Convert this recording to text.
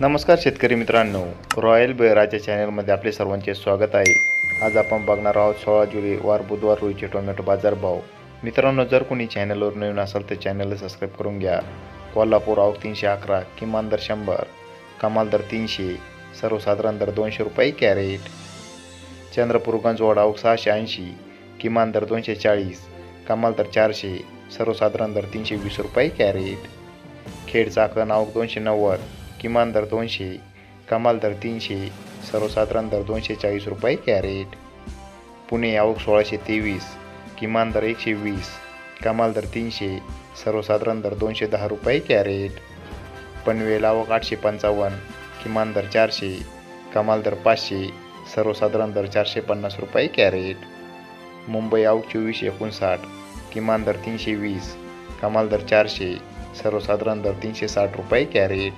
नमस्कार शेतकरी मित्रांनो. रॉयल बेराच्या चॅनलमध्ये आपले सर्वांचे स्वागत आहे. आज आपण बघणार आहोत सोळा जुलै वार बुधवार रोजीचे टोमॅटो बाजारभाव. मित्रांनो जर कोणी चॅनलवर नवीन असेल तर चॅनलला सबस्क्राईब करून घ्या. कोल्हापूर आवक तीनशे अकरा किमान दर शंभर कमाल दर तीनशे सर्वसाधारण दर दोनशे रुपये कॅरेट. चंद्रपूर गंजवाड आवक सहाशे ऐंशी किमान दर दोनशे चाळीस कमाल दर चारशे सर्वसाधारण दर तीनशे वीस रुपये कॅरेट. खेड चाकण आवक दोनशे नव्वद किमान दर दोनशे कमाल दर तीनशे सर्वसाधारण दर दोनशे चाळीस रुपये कॅरेट. पुणे आवक सोळाशे तेवीस किमान दर एकशे वीस कमाल दर तीनशे सर्वसाधारण दर दोनशे दहा रुपये कॅरेट. पनवेल आवक आठशे पंचावन्न किमान दर चारशे कमाल दर पाचशे सर्वसाधारण दर चारशे पन्नास रुपये कॅरेट. मुंबई आवक चोवीसशे एकोणसाठ किमान दर तीनशे वीस कमाल दर चारशे सर्वसाधारण दर तीनशे साठ रुपये कॅरेट.